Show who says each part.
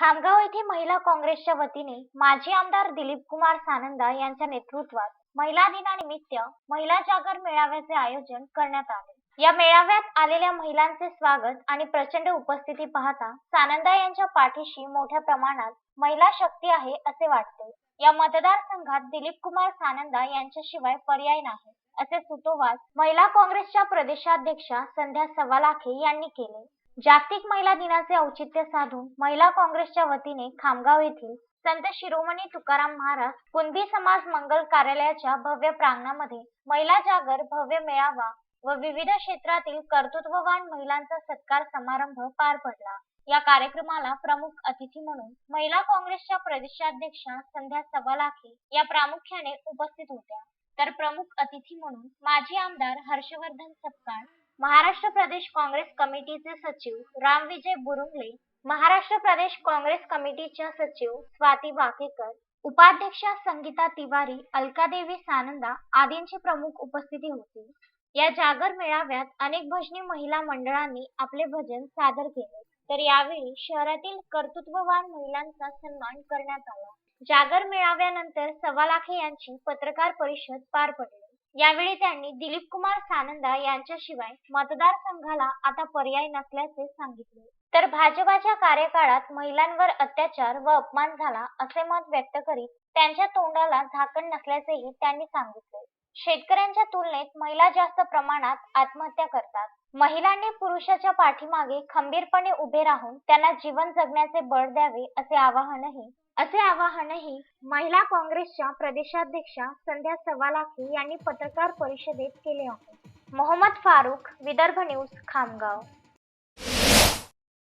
Speaker 1: खामगाव येथे महिला काँग्रेसच्या वतीने माजी आमदार दिलीप कुमार सानंदा यांच्या नेतृत्वात महिला दिनानिमित्त महिला जागर मेळाव्याचे आयोजन करण्यात आले. या मेळाव्यात आलेल्या महिलांचे स्वागत आणि प्रचंड उपस्थिती पाहता सानंदा यांच्या पाठीशी मोठ्या प्रमाणात महिला शक्ती आहे असे वाटते. या मतदारसंघात दिलीप कुमार सानंदा यांच्याशिवाय पर्याय नाही असे सुतोवाच महिला काँग्रेसच्या प्रदेशाध्यक्षा संध्या सवालाखे यांनी केले. जागतिक महिला दिनाचे औचित्य साधून महिला काँग्रेसच्या वतीने खामगाव येथील संत शिरोमणी तुकाराम महाराज कुणबी समाज मंगल कार्यालयाच्या भव्य प्रांगणामध्ये महिला जागर भव्य मेळावा व विविध क्षेत्रातील कर्तृत्ववान महिलांचा सत्कार समारंभ पार पडला. या कार्यक्रमाला प्रमुख अतिथी म्हणून महिला काँग्रेसच्या प्रदेशाध्यक्षा संध्या सवालाखे या प्रामुख्याने उपस्थित होत्या. तर प्रमुख अतिथी म्हणून माजी आमदार हर्षवर्धन सपकाळ महाराष्ट्र प्रदेश काँग्रेस कमिटीचे सचिव रामविजय बुरुंगले महाराष्ट्र प्रदेश काँग्रेस कमिटीच्या सचिव स्वाती वाकेकर उपाध्यक्षा संगीता तिवारी अलकादेवी सानंदा आदींची प्रमुख उपस्थिती होती. या जागर मेळाव्यात अनेक भजनी महिला मंडळांनी आपले भजन सादर केले. तर यावेळी शहरातील कर्तृत्ववान महिलांचा सन्मान करण्यात आला. जागर मेळाव्यानंतर सवालाखे यांची पत्रकार परिषद पार पडली. यावेळी त्यांनी दिलीप कुमार सानंदा यांच्याशिवाय मतदारसंघाला आता पर्याय नसल्याचे सांगितले. तर भाजपाच्या कार्यकाळात महिलांवर अत्याचार व अपमान झाला असे मत व्यक्त करीत त्यांच्या तोंडाला झाकण नसल्याचेही त्यांनी सांगितले. शेतकऱ्यांच्या तुलनेत महिला जास्त प्रमाणात आत्महत्या करतात. महिलांनी पुरुषाच्या पाठीमागे खंबीरपणे उभे राहून त्यांना जीवन जगण्याचे बळ द्यावे असे आवाहनही असे आवाहनही महिला काँग्रेसच्या प्रदेशाध्यक्षा संध्या सवालाखी यांनी पत्रकार परिषदेत केले आहे मोहम्मद फारुख विदर्भ न्यूज खामगाव.